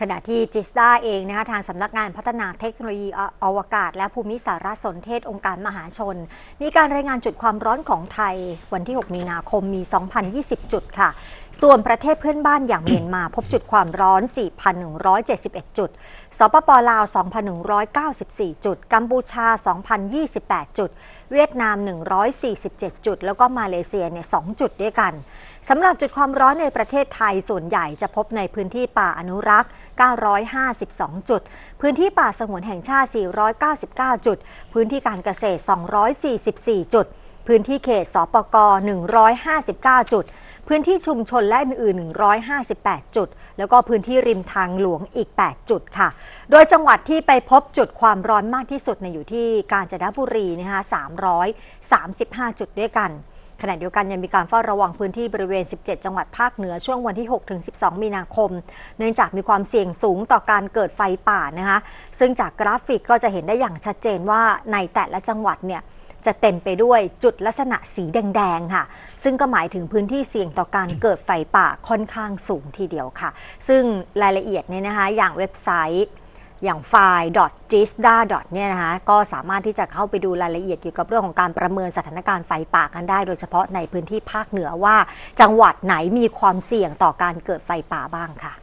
ขณะที่จิสดาเองนะคะทางสำนักงานพัฒนาเทคโนโลยีอวกาศ และภูมิสารสนเทศองค์การมหาชน มีการรายงานจุดความร้อนของไทย วันที่ 6 มีนาคมมี 2,020 จุดค่ะ ส่วนประเทศเพื่อนบ้านอย่างเมียนมาพบจุดความร้อน 4,171 จุด สปปลาว 2,194 จุด กัมพูชา 2,028 จุด เวียดนาม 147 จุด แล้วก็มาเลเซียเนี่ย2จุดด้วยกันสำหรับจุดความร้อนในประเทศไทยส่วนใหญ่จะพบในพื้นที่ป่าอนุรักษ์ 952 จุด พื้นที่ป่าสงวนแห่งชาติ 499 จุด พื้นที่การเกษตร 244 จุด พื้นที่เขตสปก 159 จุด พื้นที่ชุมชนและอื่นๆ158 จุด แล้วก็พื้นที่ริมทางหลวงอีก 8 จุดค่ะ โดยจังหวัดที่ไปพบจุดความร้อนมากที่สุดในอยู่ที่กาญจนบุรีนะคะ335 จุดด้วยกัน ขณะเดียวกันยังมีการเฝ้าระวังพื้นที่บริเวณ 17 จังหวัดภาคเหนือช่วงวันที่6-12 มีนาคม เนื่องจากมีความเสี่ยงสูงต่อการเกิดไฟป่านะคะซึ่งจากกราฟิกก็จะเห็นได้อย่างชัดเจนว่าในแต่ละจังหวัดเนี่ยจะเต็มไปด้วยจุดลักษณะสีแดง ๆ ค่ะ ซึ่งก็หมายถึงพื้นที่เสี่ยงต่อการเกิดไฟป่าค่อนข้างสูงทีเดียวค่ะ ซึ่งรายละเอียดเนี่ยนะคะอย่างเว็บไซต์ อย่างไฟล์ .gisda. เนี่ยนะคะก็สามารถที่จะเข้าไปดูรายละเอียดเกี่ยวกับเรื่องของการประเมินสถานการณ์ไฟป่ากันได้ โดยเฉพาะในพื้นที่ภาคเหนือว่า จังหวัดไหนมีความเสี่ยงต่อการเกิดไฟป่าบ้างค่ะ